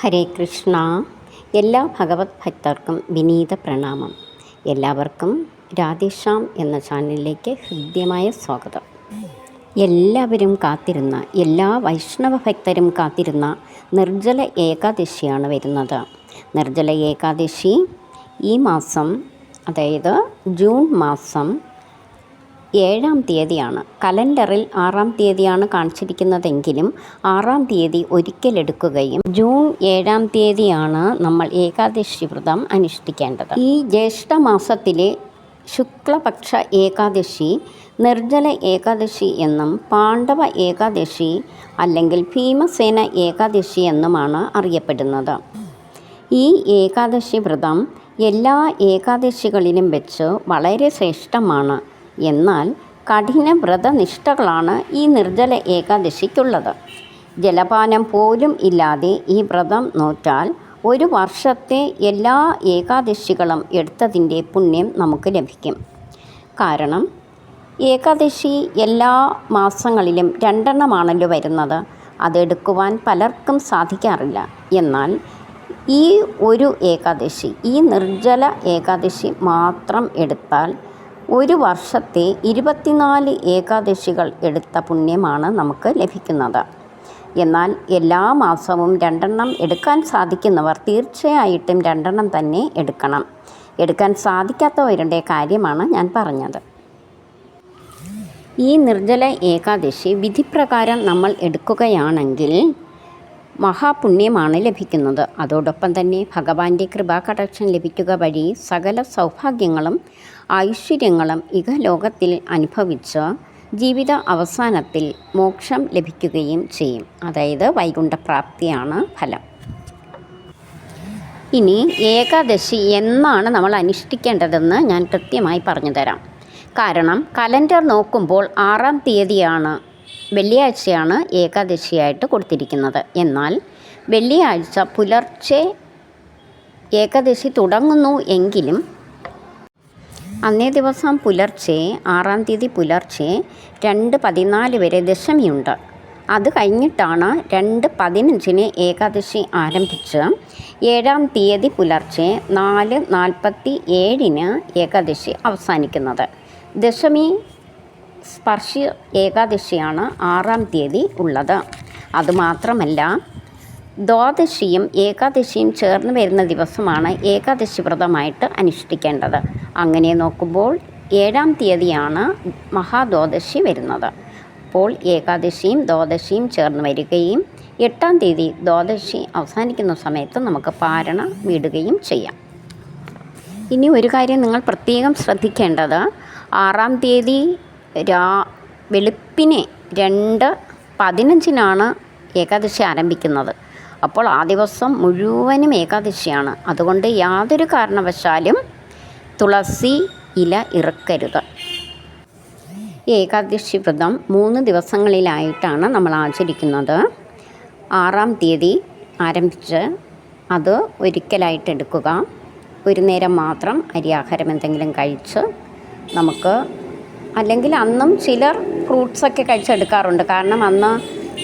ഹരേ കൃഷ്ണ. എല്ലാ ഭഗവത് ഭക്തർക്കും വിനീത പ്രണാമം. എല്ലാവർക്കും രാധേശ്യാം എന്ന ചാനലിലേക്ക് ഹൃദ്യമായ സ്വാഗതം. എല്ലാവരും കാത്തിരുന്ന എല്ലാ വൈഷ്ണവ ഭക്തരും കാത്തിരുന്ന നിർജല ഏകാദശിയാണ് വരുന്നത്. നിർജല ഏകാദശി ഈ മാസം അതായത് ജൂൺ മാസം ഏഴാം തീയതിയാണ്. കലണ്ടറിൽ ആറാം തീയതിയാണ് കാണിച്ചിരിക്കുന്നതെങ്കിലും ആറാം തീയതി ഒരിക്കലെടുക്കുകയും ജൂൺ ഏഴാം തീയതിയാണ് നമ്മൾ ഏകാദശി വ്രതം അനുഷ്ഠിക്കേണ്ടത്. ഈ ജ്യേഷ്ഠ മാസത്തിലെ ശുക്ലപക്ഷ ഏകാദശി നിർജല ഏകാദശി എന്നും പാണ്ഡവ ഏകാദശി അല്ലെങ്കിൽ ഭീമസേന ഏകാദശി എന്നുമാണ് അറിയപ്പെടുന്നത്. ഈ ഏകാദശി വ്രതം എല്ലാ ഏകാദശികളിലും വെച്ച് വളരെ ശ്രേഷ്ഠമാണ്. എന്നാൽ കഠിന വ്രതനിഷ്ഠകളാണ് ഈ നിർജല ഏകാദശിക്കുള്ളത്. ജലപാനം പോലും ഇല്ലാതെ ഈ വ്രതം നോറ്റാൽ ഒരു വർഷത്തെ എല്ലാ ഏകാദശികളും എടുത്തതിന്റെ പുണ്യം നമുക്ക് ലഭിക്കും. കാരണം ഏകാദശി എല്ലാ മാസങ്ങളിലും രണ്ടെണ്ണമാണല്ലോ വരുന്നത്. അതെടുക്കുവാൻ പലർക്കും സാധിക്കാറില്ല. എന്നാൽ ഈ ഒരു ഏകാദശി ഈ നിർജല ഏകാദശി മാത്രം എടുത്താൽ ഒരു വർഷത്തെ ഇരുപത്തിനാല് ഏകാദശികൾ എടുത്ത പുണ്യമാണ് നമുക്ക് ലഭിക്കുന്നത്. എന്നാൽ എല്ലാ മാസവും രണ്ടെണ്ണം എടുക്കാൻ സാധിക്കുന്നവർ തീർച്ചയായിട്ടും രണ്ടെണ്ണം തന്നെ എടുക്കണം. എടുക്കാൻ സാധിക്കാത്തവരുടെ കാര്യമാണ് ഞാൻ പറഞ്ഞത്. ഈ നിർജല ഏകാദശി വിധിപ്രകാരം നമ്മൾ എടുക്കുകയാണെങ്കിൽ മഹാപുണ്യമാണ് ലഭിക്കുന്നത്. അതോടൊപ്പം തന്നെ ഭഗവാന്റെ കൃപാകടാക്ഷം ലഭിക്കുക വഴി സകല സൗഭാഗ്യങ്ങളും ഐശ്വര്യങ്ങളും ഇഹലോകത്തിൽ അനുഭവിച്ച് ജീവിത അവസാനത്തിൽ മോക്ഷം ലഭിക്കുകയും ചെയ്യും. അതായത് വൈകുണ്ഠപ്രാപ്തിയാണ് ഫലം. ഇനി ഏകാദശി എന്നാണ് നമ്മൾ അനുഷ്ഠിക്കേണ്ടതെന്ന് ഞാൻ കൃത്യമായി പറഞ്ഞുതരാം. കാരണം കലണ്ടർ നോക്കുമ്പോൾ ആറാം തീയതിയാണ് വെള്ളിയാഴ്ചയാണ് ഏകാദശിയായിട്ട് കൊടുത്തിരിക്കുന്നത്. എന്നാൽ വെള്ളിയാഴ്ച പുലർച്ചെ ഏകാദശി തുടങ്ങുന്നു എങ്കിലും അന്നേ ദിവസം പുലർച്ചെ ആറാം തീയതി പുലർച്ചെ രണ്ട് പതിനാല് വരെ ദശമിയുണ്ട്. അത് കഴിഞ്ഞിട്ടാണ് രണ്ട് പതിനഞ്ചിന് ഏകാദശി ആരംഭിച്ച് ഏഴാം തീയതി പുലർച്ചെ നാല് നാൽപ്പത്തി ഏഴിന് ഏകാദശി അവസാനിക്കുന്നത്. ദശമി സ്പർശി ഏകാദശിയാണ് ആറാം തീയതി ഉള്ളത്. അതുമാത്രമല്ല ദ്വാദശിയും ഏകാദശിയും ചേർന്ന് വരുന്ന ദിവസമാണ് ഏകാദശി വ്രതമായിട്ട് അനുഷ്ഠിക്കേണ്ടത്. അങ്ങനെ നോക്കുമ്പോൾ ഏഴാം തീയതിയാണ് മഹാദ്വാദശി വരുന്നത്. അപ്പോൾ ഏകാദശിയും ദ്വാദശിയും ചേർന്ന് വരികയും എട്ടാം തീയതി ദ്വാദശി അവസാനിക്കുന്ന സമയത്ത് നമുക്ക് പാരണ വിടുകയും ചെയ്യാം. ഇനി ഒരു കാര്യം നിങ്ങൾ പ്രത്യേകം ശ്രദ്ധിക്കേണ്ടത്. ആറാം തീയതി രാ വെളുപ്പിനെ രണ്ട് പതിനഞ്ചിനാണ് ഏകാദശി ആരംഭിക്കുന്നത്. അപ്പോൾ ആ ദിവസം മുഴുവനും ഏകാദശിയാണ്. അതുകൊണ്ട് യാതൊരു കാരണവശാലും തുളസി ഇല ഇറക്കരുത്. ഏകാദശി വ്രതം മൂന്ന് ദിവസങ്ങളിലായിട്ടാണ് നമ്മൾ ആചരിക്കുന്നത്. ആറാം തീയതി ആരംഭിച്ച് അത് ഒരിക്കലായിട്ട് എടുക്കുക. ഒരു നേരം മാത്രം അരിയാഹാരം എന്തെങ്കിലും കഴിച്ച് നമുക്ക് അല്ലെങ്കിൽ അന്നും ചിലർ ഫ്രൂട്ട്സൊക്കെ കഴിച്ചെടുക്കാറുണ്ട്. കാരണം അന്ന്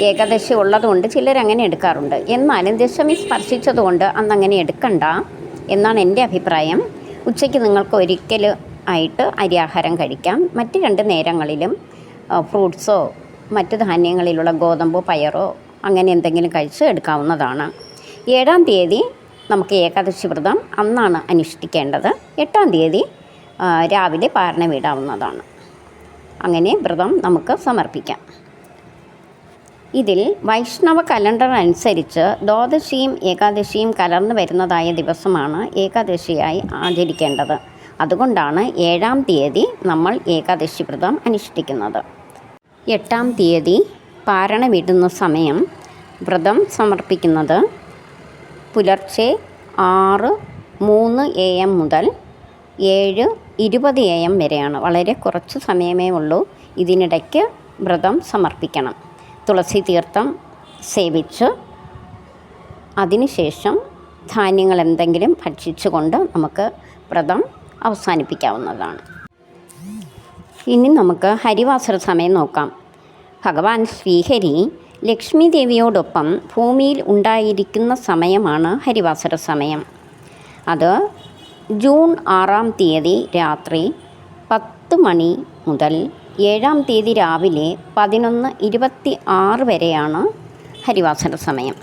ഏകദശി ഉള്ളതുകൊണ്ട് ചിലർ അങ്ങനെ എടുക്കാറുണ്ട്. എന്നാലും ദശമി സ്പർശിച്ചതുകൊണ്ട് അന്ന് അങ്ങനെ എടുക്കണ്ട എന്നാണ് എന്റെ അഭിപ്രായം. ഉച്ചയ്ക്ക് നിങ്ങൾക്ക് ഒരിക്കൽ ആയിട്ട് അരിയാഹാരം കഴിക്കാം. മറ്റ് രണ്ട് നേരങ്ങളിലും ഫ്രൂട്ട്സോ മറ്റ് ധാന്യങ്ങളിലുള്ള ഗോതമ്പോ പയറോ അങ്ങനെ എന്തെങ്കിലും കഴിച്ച് എടുക്കാവുന്നതാണ്. ഏഴാം തീയതി നമുക്ക് ഏകാദശി വ്രതം അന്നാണ് അനുഷ്ഠിക്കേണ്ടത്. എട്ടാം തീയതി രാവിലെ പാരണ വിടാവുന്നതാണ്. അങ്ങനെ വ്രതം നമുക്ക് സമർപ്പിക്കാം. ഇതിൽ വൈഷ്ണവ കലണ്ടർ അനുസരിച്ച് ദ്വാദശിയും ഏകാദശിയും കലർന്നു വരുന്നതായ ദിവസമാണ് ഏകാദശിയായി ആചരിക്കേണ്ടത്. അതുകൊണ്ടാണ് ഏഴാം തീയതി നമ്മൾ ഏകാദശി വ്രതം അനുഷ്ഠിക്കുന്നത്. എട്ടാം തീയതി പാരണ വിടുന്ന സമയം വ്രതം സമർപ്പിക്കുന്നത് പുലർച്ചെ ആറ് മൂന്ന് എ എം മുതൽ ഏഴ് ഇരുപത് എ എം വരെയാണ്. വളരെ കുറച്ച് സമയമേ ഉള്ളൂ. ഇതിനിടയ്ക്ക് വ്രതം സമർപ്പിക്കണം. തുളസി തീർത്ഥം സേവിച്ച് അതിനുശേഷം ധാന്യങ്ങൾ എന്തെങ്കിലും ഭക്ഷിച്ചുകൊണ്ട് നമുക്ക് വ്രതം അവസാനിപ്പിക്കാവുന്നതാണ്. ഇനി നമുക്ക് ഹരിവാസര സമയം നോക്കാം. ഭഗവാൻ ശ്രീഹരി ലക്ഷ്മി ദേവിയോടൊപ്പം ഭൂമിയിൽ ഉണ്ടായിരിക്കുന്ന സമയമാണ് ഹരിവാസര സമയം. അത് ജൂൺ ആറാം തീയതി രാത്രി പത്ത് മണി മുതൽ ഏഴാം തീയതി രാവിലെ പതിനൊന്ന് ഇരുപത്തി ആറ് വരെയാണ് ഹരിവാസന സമയം.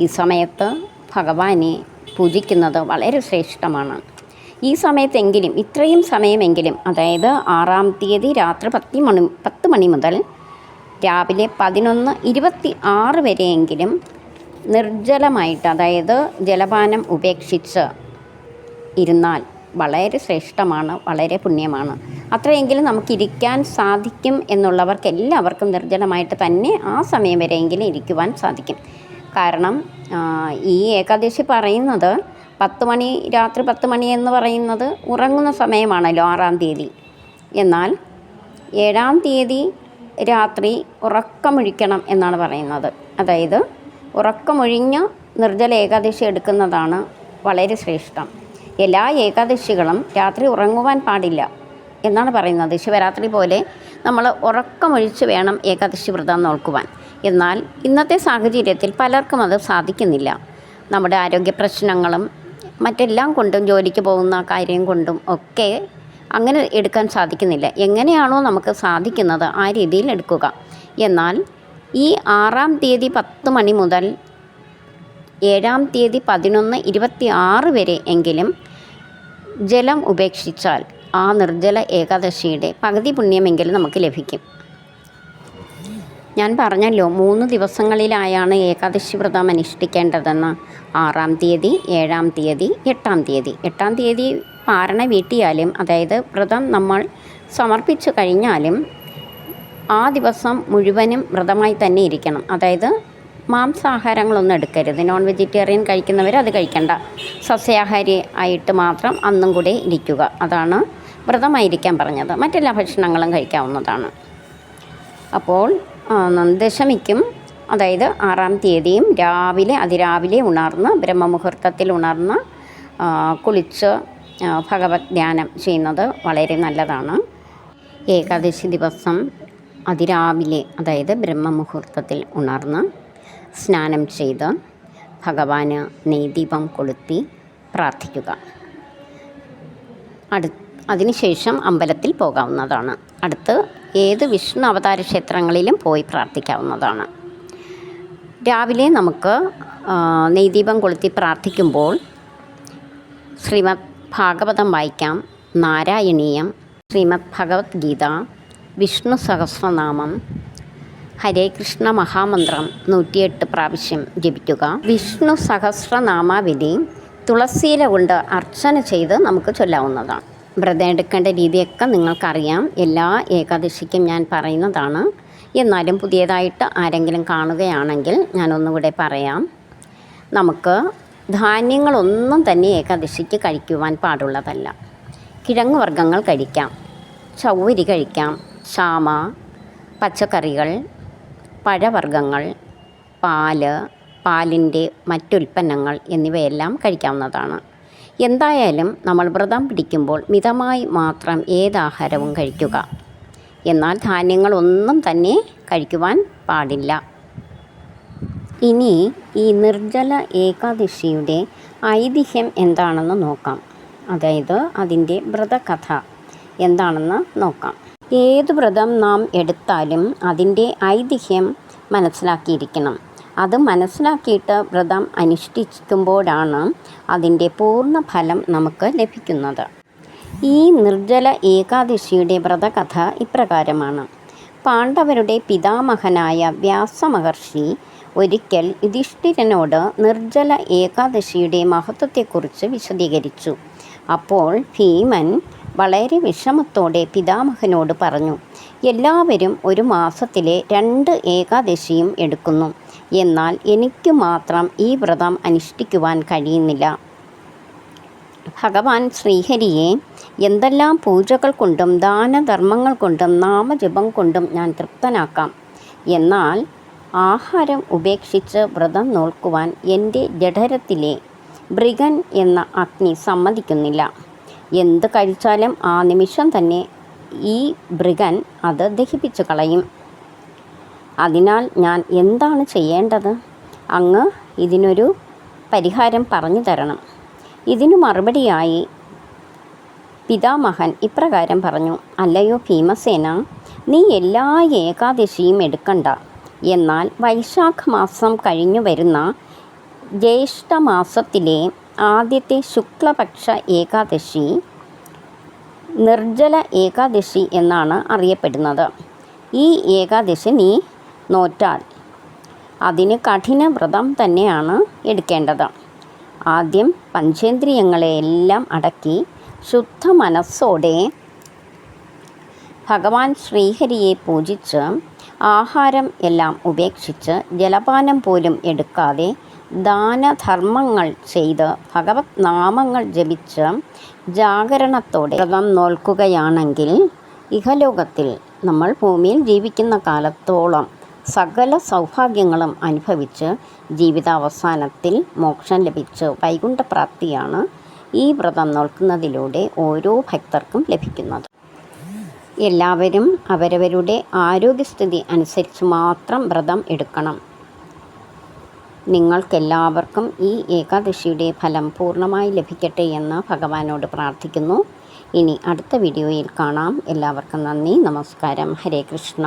ഈ സമയത്ത് ഭഗവാനെ പൂജിക്കുന്നത് വളരെ ശ്രേഷ്ഠമാണ്. ഈ സമയത്തെങ്കിലും ഇത്രയും സമയമെങ്കിലും അതായത് ആറാം തീയതി രാത്രി പത്ത് മണി പത്ത് മണി മുതൽ രാവിലെ പതിനൊന്ന് ഇരുപത്തി ആറ് വരെയെങ്കിലും നിർജലമായിട്ട് അതായത് ജലപാനം ഉപേക്ഷിച്ച് ഇരുന്നാൽ വളരെ ശ്രേഷ്ഠമാണ് വളരെ പുണ്യമാണ്. അത്രയെങ്കിലും നമുക്കിരിക്കാൻ സാധിക്കും എന്നുള്ളവർക്ക് എല്ലാവർക്കും നിർജനമായിട്ട് തന്നെ ആ സമയം വരെയെങ്കിലും ഇരിക്കുവാൻ സാധിക്കും. കാരണം ഈ ഏകാദശി പറയുന്നത് പത്ത് മണി രാത്രി പത്ത് മണി എന്ന് പറയുന്നത് ഉറങ്ങുന്ന സമയമാണല്ലോ ആറാം തീയതി. എന്നാൽ ഏഴാം തീയതി രാത്രി ഉറക്കമൊഴിക്കണം എന്നാണ് പറയുന്നത്. അതായത് ഉറക്കമൊഴിഞ്ഞ് നിർജല ഏകാദശി എടുക്കുന്നതാണ് വളരെ ശ്രേഷ്ഠം. എല്ലാ ഏകാദശികളും രാത്രി ഉറങ്ങുവാൻ പാടില്ല എന്നാണ് പറയുന്നത്. ശിവരാത്രി പോലെ നമ്മൾ ഉറക്കമൊഴിച്ച് വേണം ഏകാദശി വ്രതം നോക്കുവാൻ. എന്നാൽ ഇന്നത്തെ സാഹചര്യത്തിൽ പലർക്കും അത് സാധിക്കുന്നില്ല. നമ്മുടെ ആരോഗ്യ പ്രശ്നങ്ങളും മറ്റെല്ലാം കൊണ്ടും ജോലിക്ക് പോകുന്ന കാര്യം കൊണ്ടും ഒക്കെ അങ്ങനെ എടുക്കാൻ സാധിക്കുന്നില്ല. എങ്ങനെയാണോ നമുക്ക് സാധിക്കുന്നത് ആ രീതിയിൽ എടുക്കുക. എന്നാൽ ഈ ആറാം തീയതി പത്ത് മണി മുതൽ ഏഴാം തീയതി പതിനൊന്ന് ഇരുപത്തി ആറ് വരെ എങ്കിലും ജലം ഉപേക്ഷിച്ചാൽ ആ നിർജല ഏകാദശിയുടെ പകുതി പുണ്യമെങ്കിലും നമുക്ക് ലഭിക്കും. ഞാൻ പറഞ്ഞല്ലോ മൂന്ന് ദിവസങ്ങളിലായാണ് ഏകാദശി വ്രതം അനുഷ്ഠിക്കേണ്ടതെന്ന്. ആറാം തീയതി ഏഴാം തീയതി എട്ടാം തീയതി. എട്ടാം തീയതി പാരണ വീട്ടിയാലും അതായത് വ്രതം നമ്മൾ സമർപ്പിച്ചു കഴിഞ്ഞാലും ആ ദിവസം മുഴുവനും വ്രതമായി തന്നെ ഇരിക്കണം. അതായത് മാംസാഹാരങ്ങളൊന്നും എടുക്കരുത്. നോൺ വെജിറ്റേറിയൻ കഴിക്കുന്നവർ അത് കഴിക്കണ്ട. സസ്യാഹാരി ആയിട്ട് മാത്രം അന്നും കൂടെ ഇരിക്കുക. അതാണ് വ്രതമായിരിക്കാൻ പറഞ്ഞത്. മറ്റെല്ലാ ഭക്ഷണങ്ങളും കഴിക്കാവുന്നതാണ്. അപ്പോൾ ദശമിക്കും അതായത് ആറാം തീയതിയും രാവിലെ അതിരാവിലെ ഉണർന്ന് ബ്രഹ്മമുഹൂർത്തത്തിൽ ഉണർന്ന് കുളിച്ച് ഭഗവത് ധ്യാനം ചെയ്യുന്നത് വളരെ നല്ലതാണ്. ഏകാദശി ദിവസം അതിരാവിലെ അതായത് ബ്രഹ്മമുഹൂർത്തത്തിൽ ഉണർന്ന് സ്നാനം ചെയ്ത് ഭഗവാന് നെയ്ദീപം കൊളുത്തി പ്രാർത്ഥിക്കുക. അടു അതിനുശേഷം അമ്പലത്തിൽ പോകാവുന്നതാണ്. അടുത്ത് ഏത് വിഷ്ണു അവതാര ക്ഷേത്രങ്ങളിലും പോയി പ്രാർത്ഥിക്കാവുന്നതാണ്. രാവിലെ നമുക്ക് നെയ്ദീപം കൊളുത്തി പ്രാർത്ഥിക്കുമ്പോൾ ശ്രീമദ് ഭാഗവതം വായിക്കാം. നാരായണീയം ശ്രീമദ് ഭഗവത്ഗീത വിഷ്ണു സഹസ്രനാമം ഹരേ കൃഷ്ണ മഹാമന്ത്രം നൂറ്റിയെട്ട് പ്രാവശ്യം ജപിക്കുക. വിഷ്ണു സഹസ്രനാമാവിധി തുളസിയില കൊണ്ട് അർച്ചന ചെയ്ത് നമുക്ക് ചൊല്ലാവുന്നതാണ്. വ്രതം എടുക്കേണ്ട രീതിയൊക്കെ നിങ്ങൾക്കറിയാം. എല്ലാ ഏകാദശിക്കും ഞാൻ പറയുന്നതാണ്. എന്നാലും പുതിയതായിട്ട് ആരെങ്കിലും കാണുകയാണെങ്കിൽ ഞാനൊന്നുകൂടെ പറയാം. നമുക്ക് ധാന്യങ്ങളൊന്നും തന്നെ ഏകാദശിക്ക് കഴിക്കുവാൻ പാടുള്ളതല്ല. കിഴങ്ങ് വർഗങ്ങൾ കഴിക്കാം ചൗവരി കഴിക്കാം ചാമ പച്ചക്കറികൾ പഴവർഗങ്ങൾ പാൽ പാലിന്റെ മറ്റുൽപ്പന്നങ്ങൾ എന്നിവയെല്ലാം കഴിക്കാവുന്നതാണ്. എന്തായാലും നമ്മൾ വ്രതം പിടിക്കുമ്പോൾ മിതമായി മാത്രം ഏതാഹാരവും കഴിക്കുക. എന്നാൽ ധാന്യങ്ങളൊന്നും തന്നെ കഴിക്കുവാൻ പാടില്ല. ഇനി ഈ നിർജല ഏകാദശിയുടെ ഐതിഹ്യം എന്താണെന്ന് നോക്കാം. അതായത് അതിന്റെ വ്രതകഥ എന്താണെന്ന് നോക്കാം. ഏത് വ്രതം നാം എടുത്താലും അതിന്റെ ഐതിഹ്യം മനസ്സിലാക്കിയിരിക്കണം. അത് മനസ്സിലാക്കിയിട്ട് വ്രതം അനുഷ്ഠിക്കുമ്പോഴാണ് അതിന്റെ പൂർണ ഫലം നമുക്ക് ലഭിക്കുന്നത്. ഈ നിർജല ഏകാദശിയുടെ വ്രതകഥ ഇപ്രകാരമാണ്. പാണ്ഡവരുടെ പിതാമഹനായ വ്യാസമഹർഷി ഒരിക്കൽ യുധിഷ്ഠിരനോട് നിർജല ഏകാദശിയുടെ മഹത്വത്തെക്കുറിച്ച് വിശദീകരിച്ചു. അപ്പോൾ ഭീമൻ വളരെ വിഷമത്തോടെ പിതാമഹനോട് പറഞ്ഞു എല്ലാവരും ഒരു മാസത്തിലെ രണ്ട് ഏകാദശിയും എടുക്കുന്നു. എന്നാൽ എനിക്ക് മാത്രം ഈ വ്രതം അനുഷ്ഠിക്കുവാൻ കഴിയുന്നില്ല. ഭഗവാൻ ശ്രീഹരിയെ എന്തെല്ലാം പൂജകൾ കൊണ്ടും ദാനധർമ്മങ്ങൾ കൊണ്ടും നാമജപം കൊണ്ടും ഞാൻ തൃപ്തനാക്കാം. എന്നാൽ ആഹാരം ഉപേക്ഷിച്ച് വ്രതം നോൽക്കുവാൻ എന്റെ ജഠരത്തിലെ ബ്രിഗൻ എന്ന അഗ്നി സമ്മതിക്കുന്നില്ല. എന്ത് കഴിച്ചാലും ആ നിമിഷം തന്നെ ഈ ഭൃഗൻ അത് ദഹിപ്പിച്ചു കളയും. അതിനാൽ ഞാൻ എന്താണ് ചെയ്യേണ്ടത്? അങ്ങ് ഇതിനൊരു പരിഹാരം പറഞ്ഞു തരണം. ഇതിനു മറുപടിയായി പിതാമഹൻ ഇപ്രകാരം പറഞ്ഞു അല്ലയോ ഭീമസേന നീ എല്ലാ ഏകാദശിയും എടുക്കണ്ട. എന്നാൽ വൈശാഖ മാസം കഴിഞ്ഞു വരുന്ന ജ്യേഷ്ഠമാസത്തിലെ ആദ്യത്തെ ശുക്ലപക്ഷ ഏകാദശി നിർജല ഏകാദശി എന്നാണ് അറിയപ്പെടുന്നത്. ഈ ഏകാദശി നീ നോറ്റാൽ അതിന് കഠിന വ്രതം തന്നെയാണ് എടുക്കേണ്ടത്. ആദ്യം പഞ്ചേന്ദ്രിയങ്ങളെയെല്ലാം അടക്കി ശുദ്ധ മനസ്സോടെ ഭഗവാൻ ശ്രീഹരിയെ പൂജിച്ച് ആഹാരം എല്ലാം ഉപേക്ഷിച്ച് ജലപാനം പോലും എടുക്കാതെ ദാനധർമ്മങ്ങൾ ചെയ്ത് ഭഗവത് നാമങ്ങൾ ജപിച്ച് ജാഗരണത്തോടെ വ്രതം നോൽക്കുകയാണെങ്കിൽ ഇഹലോകത്തിൽ നമ്മൾ ഭൂമിയിൽ ജീവിക്കുന്ന കാലത്തോളം സകല സൗഭാഗ്യങ്ങളും അനുഭവിച്ച് ജീവിതാവസാനത്തിൽ മോക്ഷം ലഭിച്ച് വൈകുണ്ഠപ്രാപ്തിയാണ് ഈ വ്രതം നോൽക്കുന്നതിലൂടെ ഓരോ ഭക്തർക്കും ലഭിക്കുന്നത്. എല്ലാവരും അവരവരുടെ ആരോഗ്യസ്ഥിതി അനുസരിച്ച് മാത്രം വ്രതം എടുക്കണം. നിങ്ങൾക്കെല്ലാവർക്കും ഈ ഏകാദശിയുടെ ഫലം പൂർണമായി ലഭിക്കട്ടെ എന്ന് ഭഗവാനോട് പ്രാർത്ഥിക്കുന്നു. ഇനി അടുത്ത വീഡിയോയിൽ കാണാം. എല്ലാവർക്കും നന്ദി. നമസ്കാരം. ഹരേ കൃഷ്ണ.